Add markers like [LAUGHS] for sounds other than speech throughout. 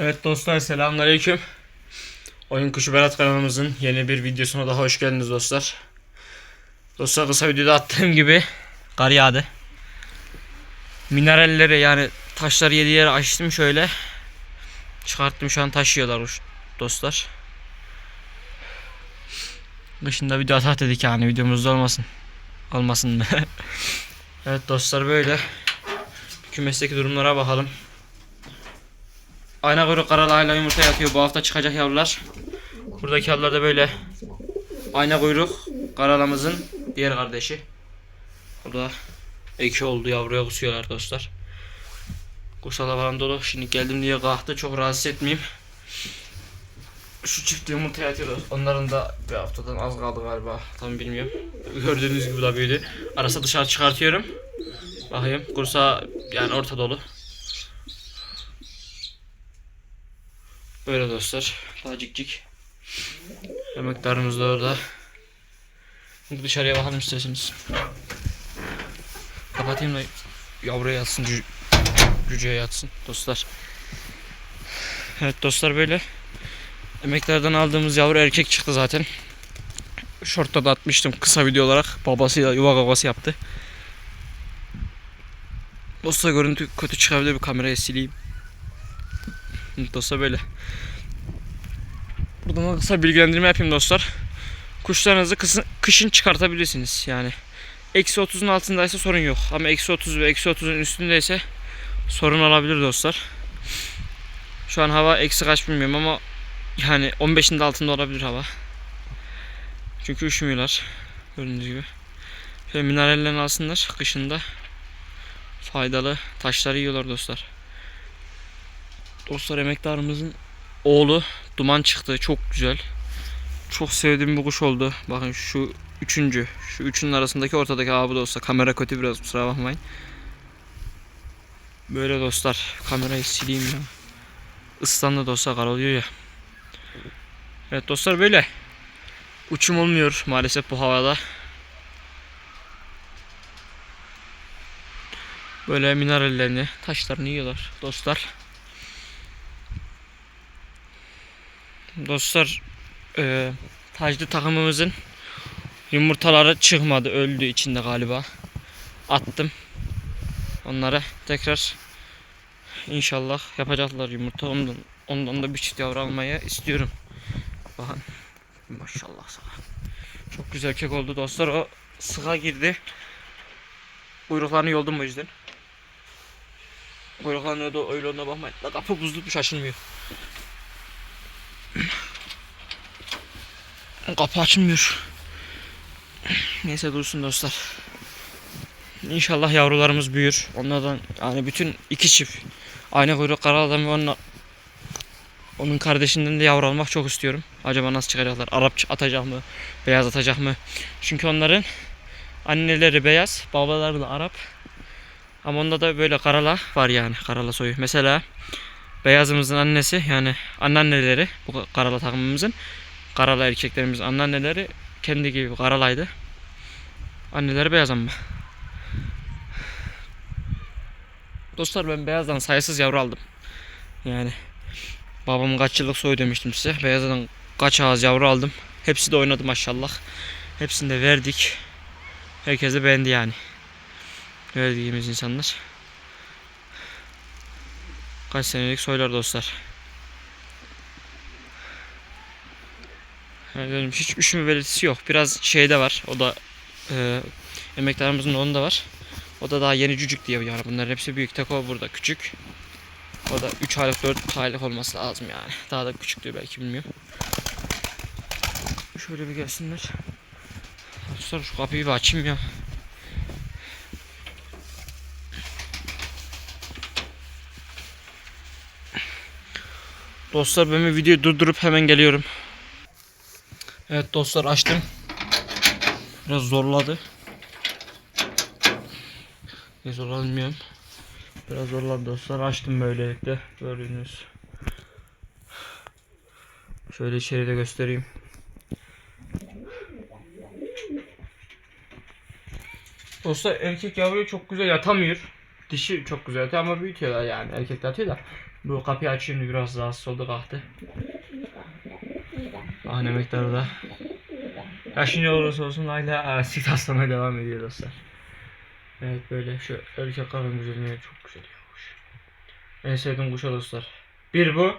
Evet dostlar selamünaleyküm. Oyun Kuşu Berat kanalımızın yeni bir videosuna daha hoş geldiniz dostlar. Dostlar kısa videoda attığım gibi kar yağdı. Mineralleri yani taşları yedi yere açtım şöyle. Çıkarttım şu an taşıyorlar dostlar. Kışında video atak dedik yani videomuzda olmasın. Olmasın [LAUGHS] evet dostlar böyle. Kümesteki durumlara bakalım. Ayna kuyruk karalayla yumurta yatıyor. Bu hafta çıkacak yavrular. Buradaki yavrular da böyle. Ayna kuyruk karalamızın diğer kardeşi. O da iki oldu yavruya kusuyorlar dostlar. Kusala falan dolu. Şimdi geldim diye kalktı. Çok rahatsız etmeyeyim. Şu çift yumurta yatıyor. Onların da bir haftadan az kaldı galiba. Tam bilmiyorum. Gördüğünüz gibi da büyüdü. Arası dışarı çıkartıyorum. Bakayım. Kursa yani orta dolu. Böyle dostlar. Daha cik cik. Yemeklerimiz de orada. Dışarıya bakalım isterseniz. Kapatayım da yavruya yatsın, cü cüceye yatsın dostlar. Evet dostlar böyle. Emeklerden aldığımız yavru erkek çıktı zaten. Şortta da atmıştım kısa video olarak. Babasıyla yuva kavgası yaptı. Dostlar görüntü kötü çıkabilir bir kamerayı sileyim. Dostlar böyle. Buradan da kısa bilgilendirme yapayım dostlar. Kuşlarınızı kısın, kışın çıkartabilirsiniz yani. Eksi 30'un altındaysa sorun yok. Ama eksi 30 ve eksi 30'un üstündeyse sorun olabilir dostlar. Şu an hava eksi kaç bilmiyorum ama yani 15'in de altında olabilir hava. Çünkü üşümüyorlar. Gördüğünüz gibi. Şöyle minerallerini alsınlar kışında. Faydalı taşları yiyorlar dostlar. Dostlar emektarımızın oğlu duman çıktı. Çok güzel. Çok sevdiğim bir kuş oldu. Bakın şu üçüncü. Şu üçünün arasındaki ortadaki abi de olsa. Kamera kötü biraz kusura bakmayın. Böyle dostlar. Kamerayı sileyim ya. Islandı da olsa kar oluyor ya. Evet dostlar böyle. Uçum olmuyor maalesef bu havada. Böyle minerallerini, taşlarını yiyorlar dostlar. Dostlar e, taclı takımımızın yumurtaları çıkmadı. Öldü içinde galiba. Attım. Onları tekrar inşallah yapacaklar yumurta. Ondan, ondan da bir çift yavru almaya istiyorum. Bakın. Maşallah sana. Çok güzel kek oldu dostlar. O sığa girdi. Kuyruklarını yoldum o yüzden. Kuyruklarını da öyle ona bakmayın. La kapı buzlukmuş açılmıyor Kapı açılmıyor. Neyse dursun dostlar. İnşallah yavrularımız büyür. Onlardan yani bütün iki çift aynı kuyruk kara adam ve onun, kardeşinden de yavru almak çok istiyorum. Acaba nasıl çıkacaklar? Arap atacak mı? Beyaz atacak mı? Çünkü onların anneleri beyaz, babaları da Arap. Ama onda da böyle karala var yani karala soyu. Mesela beyazımızın annesi yani anneanneleri bu karala takımımızın Karalı erkeklerimiz anneanneleri kendi gibi karalaydı. Anneleri beyaz ama. Dostlar ben beyazdan sayısız yavru aldım. Yani babamın kaç yıllık soyu demiştim size. Beyazdan kaç ağız yavru aldım. Hepsi de oynadı maşallah. Hepsini de verdik. Herkes de beğendi yani. Verdiğimiz insanlar. Kaç senelik soylar dostlar. Yani hiç üşüme belirtisi yok. Biraz şeyde var. O da e, emeklerimizin onda var. O da daha yeni cücük diye yani. Bunların hepsi büyük. Tek o burada küçük. O da 3 aylık 4 aylık olması lazım yani. Daha da küçük diyor belki bilmiyorum. Şöyle bir gelsinler. Dostlar şu kapıyı bir açayım ya. Dostlar ben bir videoyu durdurup hemen geliyorum. Evet dostlar açtım. Biraz zorladı. Ne zorladı bilmiyorum. Biraz zorladı dostlar. Açtım böylelikle. Gördüğünüz. Şöyle içeride göstereyim. Dostlar erkek yavruya çok güzel yatamıyor. Dişi çok güzel yatıyor ama büyütüyorlar yani. Erkek de atıyor da. Bu kapıyı açayım biraz rahatsız oldu kalktı. Ah ne miktarı da. Ya şimdi olursa olsun hala sit aslamaya devam ediyor dostlar. Evet böyle şu erkek karın güzelliği çok güzel ya kuş. En sevdiğim kuş o dostlar. Bir bu.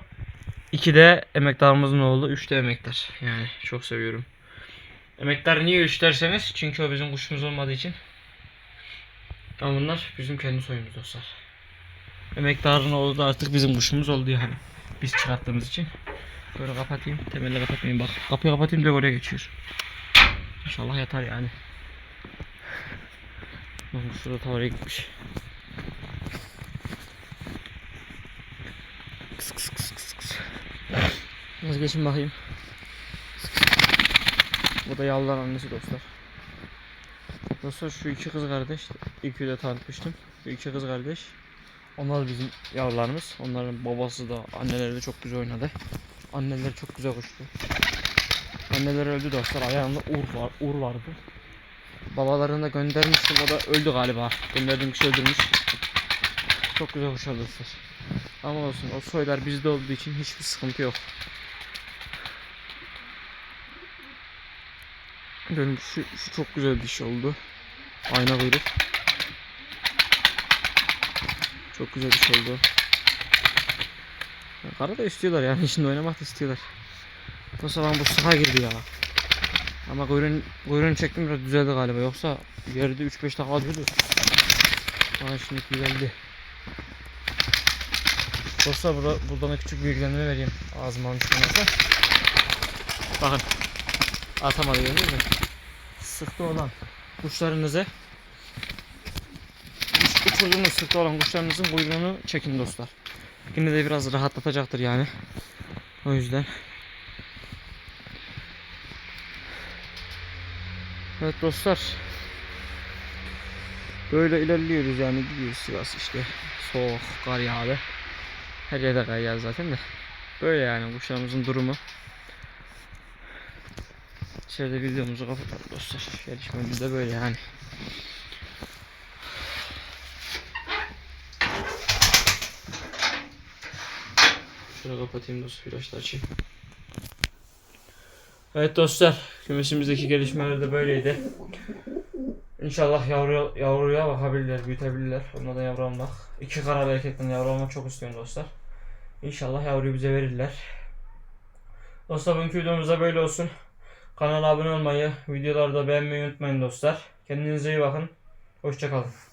iki de emektarımızın oğlu. Üç de emektar. Yani çok seviyorum. Emektar niye üç derseniz çünkü o bizim kuşumuz olmadığı için. Ama bunlar bizim kendi soyumuz dostlar. Emektarın oğlu da artık bizim kuşumuz oldu yani. Biz çıkarttığımız için. Böyle kapatayım. Temelli kapatmayayım bak. Kapıyı kapatayım da oraya geçiyor. İnşallah yatar yani. Bak şurada tavaya gitmiş. Kıs kıs kıs kıs kıs. Biraz geçin bakayım. Bu da yavrular annesi dostlar. Dostlar şu iki kız kardeş. İlk de tanıtmıştım. Şu iki kız kardeş. Onlar bizim yavrularımız. Onların babası da anneleri de çok güzel oynadı. Anneleri çok güzel koştu. Anneler öldü dostlar. Ayağında ur var, ur vardı. Babalarını da göndermiştim. O da öldü galiba. Gönderdiğim kişi öldürmüş. Çok güzel kuşlar dostlar. Ama olsun o soylar bizde olduğu için hiçbir sıkıntı yok. Benim şu, şu çok güzel diş oldu. Ayna kuyruk. Çok güzel diş oldu. Ya, Kara da istiyorlar yani şimdi oynamak da istiyorlar. Bu sefer bu sıka girdi ya. Ama kuyruğun, kuyruğunu çektim biraz düzeldi galiba yoksa yerde 3-5 dakika alıyordu. Ama şimdi düzeldi. Dostlar burada, buradan da küçük bilgilendirme vereyim. Ağzıma almışken Bakın. Atamadı gördünüz mü? Sıkta olan kuşlarınızı uç- uçurduğunuz sıkta olan kuşlarınızın kuyruğunu çekin dostlar. Yine de biraz rahatlatacaktır yani. O yüzden. Evet dostlar. Böyle ilerliyoruz yani gidiyoruz Sivas işte. Soğuk, kar yağdı. Her yerde kar yağdı zaten de. Böyle yani kuşlarımızın durumu. Şöyle videomuzu kapatalım dostlar. Gelişmemiz de böyle yani. Şöyle kapatayım dostlar. Flaşı da açayım. Evet dostlar. Kümesimizdeki gelişmeler de böyleydi. İnşallah yavru, yavruya bakabilirler, büyütebilirler. Onlardan yavru almak. İki kara erkekten yavru almak çok istiyorum dostlar. İnşallah yavruyu bize verirler. Dostlar bugünkü videomuz da böyle olsun. Kanala abone olmayı, videoları da beğenmeyi unutmayın dostlar. Kendinize iyi bakın. Hoşçakalın.